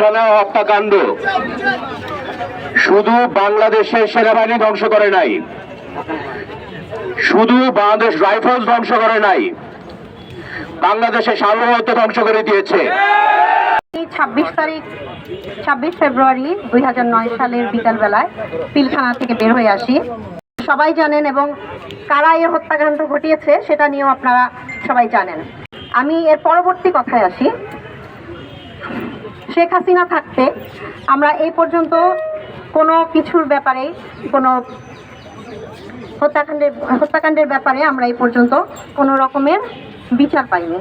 পিলখানা হত্যাকাণ্ড। শুধু বাংলাদেশের সেনাবাহিনী ধ্বংস করে নাই। শুধু বাংলাদেশ রাইফেলস ধ্বংস করে নাই। বাংলাদেশের সার্বভৌমত্ব ধ্বংস করে দিয়েছে। ছাব্বিশ তারিখ, ছাব্বিশ ফেব্রুয়ারি দুই নয় সালের বিকালবেলায় পিলখানা থেকে বের হয়ে আসি। সবাই জানেন এবং কারা এই হত্যাকাণ্ড ঘটিয়েছে, সেটা নিয়েও আপনারা সবাই জানেন। আমি এর পরবর্তী কথায় আসি। শেখ হাসিনা থাকতে আমরা এই পর্যন্ত কোনো কিছুর ব্যাপারে, কোনো হত্যাকাণ্ডের হত্যাকাণ্ডের ব্যাপারে আমরা এই পর্যন্ত কোনো রকমের বিচার পাইনি।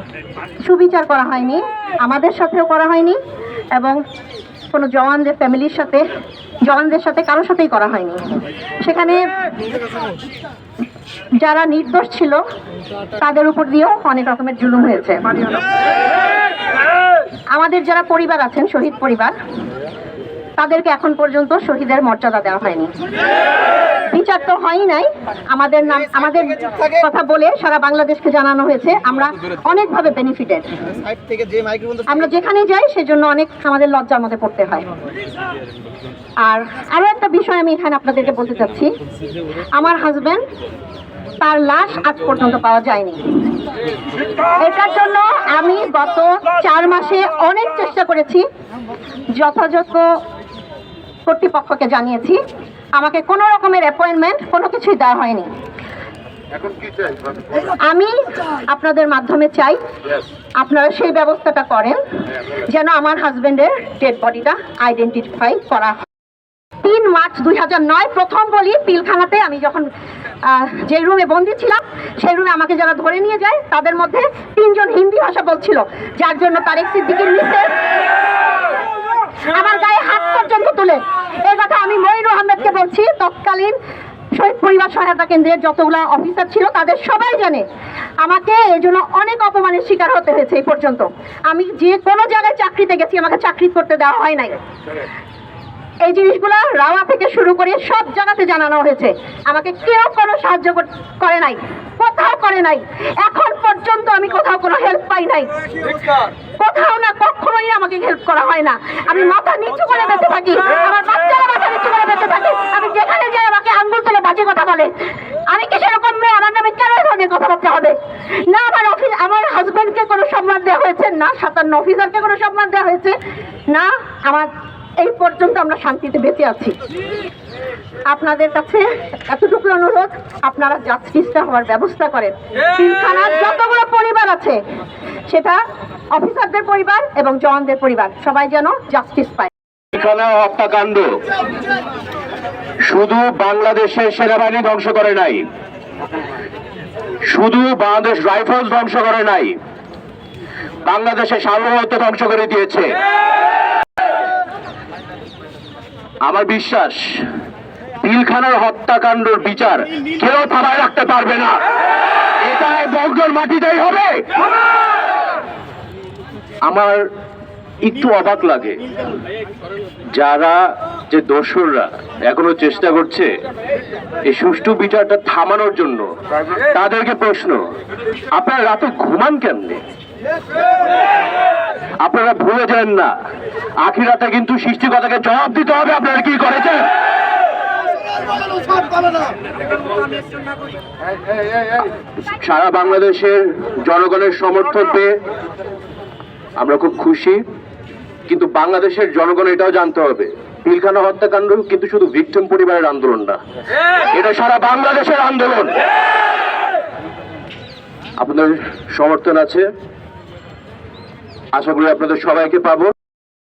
সুবিচার করা হয়নি, আমাদের সাথেও করা হয়নি এবং কোনো জওয়ানদের ফ্যামিলির সাথে, জওয়ানদের সাথে কারোর সাথেই করা হয়নি। সেখানে যারা নির্দোষ ছিল, তাদের উপর দিয়েও অনেক রকমের জুলুম হয়েছে। আমাদের যারা পরিবার আছেন শহীদ পরিবার তাদেরকে এখন পর্যন্ত শহীদের মর্যাদা দেওয়া হয়নি। বিচার তো হয়ই নাই। আমাদের নাম আমাদের কথা বলে সারা বাংলাদেশকে জানানো হয়েছে। আমরা অনেকভাবে বেনিফিটেড আমরা যেখানে যাই, সেজন্য অনেক আমাদের লজ্জার মধ্যে পড়তে হয়। আর আরও একটা বিষয় আমি এখানে আপনাদেরকে বলতে চাচ্ছি। আমার হাজব্যান্ড তার লাশ আজ পর্যন্ত পাওয়া যায়নি। এটার জন্য আমি গত চার মাসে অনেক চেষ্টা করেছি, যথাযথ কর্তৃপক্ষকে জানিয়েছি। আমাকে কোনো রকমের অ্যাপয়েন্টমেন্ট কোনো কিছুই দেওয়া হয়নি। আমি আপনাদের মাধ্যমে চাই আপনারা সেই ব্যবস্থাটা করেন যেন আমার হাজবেন্ডের ডেড বডিটা আইডেন্টিফাই করা হয়। তিন মার্চ দুই হাজার নয় প্রথম বলি পিলখানাতে আমি যখন যে রুমে বন্দি ছিলাম সেই রুমে আমাকে যারা ধরে নিয়ে যায় তাদের মধ্যে তিনজন হিন্দি ভাষা বলছিল যার জন্য তারেক সিদ্দিকের মিসেস আমার গায়ে হাত পর্যন্ত তুলে এই কথা আমি মইনুর আহমেদকে বলছি তৎকালীন শহীদ পরিবার সহায়তা কেন্দ্রের যতগুলা অফিসার ছিল তাদের সবাই জানে আমাকে এই জন্য অনেক অপমানের শিকার হতে হয়েছে এই পর্যন্ত। আমি যে কোনো জায়গায় চাকরিতে গেছি আমাকে চাকরি করতে দেওয়া হয় নাই। এই জিনিসগুলো রাওয়া থেকে শুরু করে সব জায়গাতে জানানো হয়েছে। আমাকে কেউ কোনো সাহায্য করে নাই কোথাও করে নাই। এখন পর্যন্ত আমি কোথাও কোনো হেল্প পাই নাই। কোথাও না কখনোই আমাকে হেল্প করা হয় না। আমি মাথা নিচু করে বেঁচে থাকি আমার বাচ্চারা মাথা নিচু করে বেঁচে থাকে আমি যেখানে যাই আমাকে আঙ্গুল তুলে বাজে কথা বলে আমি কি সেরকম মেয়ে আমার নামে কেন এই ধরনের কথাবার্তা হবে না আমার অফিস আমার হাজবেন্ডকে কোনো সম্মান দেওয়া হয়েছে না সাতান্ন অফিসারকে কোনো সম্মান দেওয়া হয়েছে না আমার এই পর্যন্ত আমরা শান্তিতে বেঁচে আছি। আপনাদের কাছে এতটুকু অনুরোধ আপনারা জাস্টিসটা হওয়ার ব্যবস্থা করেন। পিলখানার যতগুলো পরিবার আছে সেটা অফিসারদের পরিবার এবং জওয়ানদের পরিবার সবাই যেন জাস্টিস পায়। পিলখানা হত্যাকাণ্ড। শুধু বাংলাদেশের সেনাবাহিনী ধ্বংস করে নাই। শুধু বাংলাদেশ রাইফেলস ধ্বংস করে নাই। বাংলাদেশের সার্বভৌমত্ব ধ্বংস করে দিয়েছে। আমার বিশ্বাস, পিলখানার হত্যাকাণ্ডর বিচার কেউ থামায় রাখতে পারবে না। এটা বঙ্গর মাটিতেই হবে। আমার একটু অবাক লাগে। যারা যে দোসররা এখনও চেষ্টা করছে এই সুষ্ঠু বিচারটা থামানোর জন্য, তাদেরকে প্রশ্ন, আপনারা রাতে ঘুমান কেমনে? আপনারা ভুলে যান না। আখিরাতে কিন্তু সৃষ্টিকতাকে জবাব দিতে হবে। আপনারা কি করেছেন? সারা বাংলাদেশের জনগণের সমর্থন পেয়ে আমরা খুব খুশি। কিন্তু বাংলাদেশের জনগণ এটাও জানতে হবে। পিলখানা হত্যাকাণ্ড কিন্তু শুধু ভিক্টিম পরিবারের আন্দোলন না। এটা সারা বাংলাদেশের আন্দোলন। আপনাদের সমর্থন আছে। আশা করি আপনাদের সবাইকে পাবো।